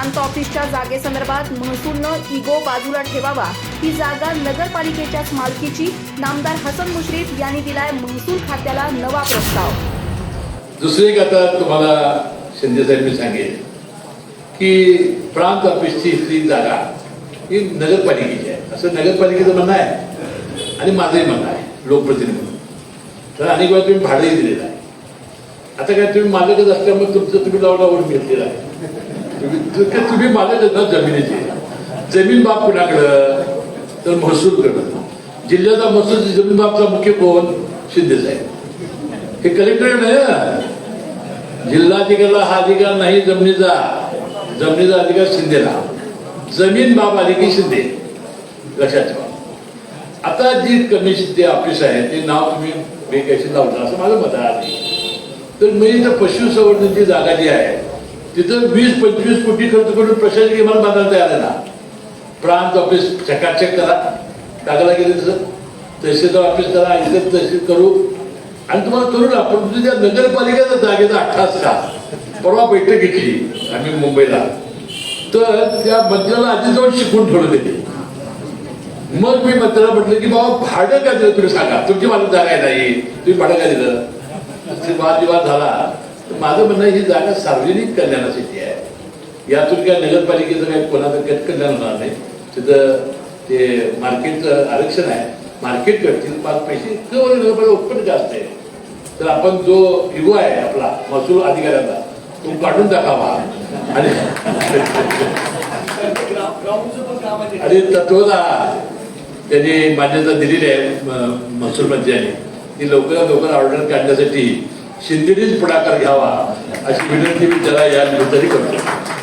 प्रांत ऑफिसच्या जागेसंदर्भात महसूलनं इगो बाजूला ठेवावा. ही जागा नगरपालिकेच्याच मालकीची. नामदार हसन मुश्रीफ यांनी दिलाय महसूल खात्याला नवा प्रस्ताव. दुसरी कथा तुम्हाला शिंदे साहेब मी सांगेल की प्रांत ऑफिसची ही जागा ही नगरपालिकेची आहे. असं नगरपालिकेचं म्हणणं आहे आणि माझंही म्हणणं आहे लोकप्रतिनिधी म्हणून. तर अनेक वेळा तुम्ही भाडंही दिलेलं आहे. आता काय तुम्ही मालकच असल्यामुळे तुमचं तुम्ही लावडावर घेतलेलं आहे. तुम्ही तर तुम्ही मालकच ना जमिनीची. जमीन बाप कुणाकडं? तर महसूल कडं जिल्ह्याचा महसूल जमीन बापचा मुख्य कोण? शिंदे साहेब हे कलेक्टर नाही हं. जिल्हाधिकाऱ्याला हा अधिकार नाही जमिनीचा. जमिनीचा अधिकार शिंदेला. जमीन बाब आली की शिंदे. लक्षात ठेवा. आता जी कमिशन ते ऑफिस आहे ते नाव तुम्ही बेकायशी लावता असं माझं मत आहे. तर मी इथं पशुसंवर्धनची जागा जी आहे तिथं वीस पंचवीस कोटी खर्च करून प्रशासकीय इमारत बांधायला तयार आहे ना. प्रांत ऑफिस चकाचक करा. टाकायला गेले तसं तहसीलदार ऑफिस करा इथं तहसील करू. आणि तुम्हाला करू ना परंतु त्या नगरपालिकेचा जागेचा अठ्ठास का परवा बैठक घेतली आम्ही मुंबईला. तर त्या मंत्र्याला आधी जाऊन शिकवून ठेवलं ते मग मी मंत्र्याला म्हटलं की बाबा भाडं काय दिलं तुम्ही सांगा? तुमची मला जागा आहे नाही. तुम्ही भाडं काय दिलं? वाद वादविवाद झाला. तर माझं म्हणणं ही जागा सार्वजनिक कल्याणासाठी आहे. यातून काय नगरपालिकेचं काही कोणाचं कट कल्याण होणार नाही. तिथं ते मार्केटचं आरक्षण आहे. मार्केट करतील पाच पैसे केवळ नगरपालिका उत्पन्न जास्त आहे. तर आपण जो इगो आहे आपला महसूल अधिकाऱ्याचा तो काढून टाकावा. आणि आणि तत्वता त्यांनी मान्यता दिलेली आहे महसूल मंत्र्यांनी. ती लवकरात लवकर ऑर्डर काढण्यासाठी शिंदेनेच पुढाकार घ्यावा अशी विनंती मी त्याला या निमित्ताने करतो.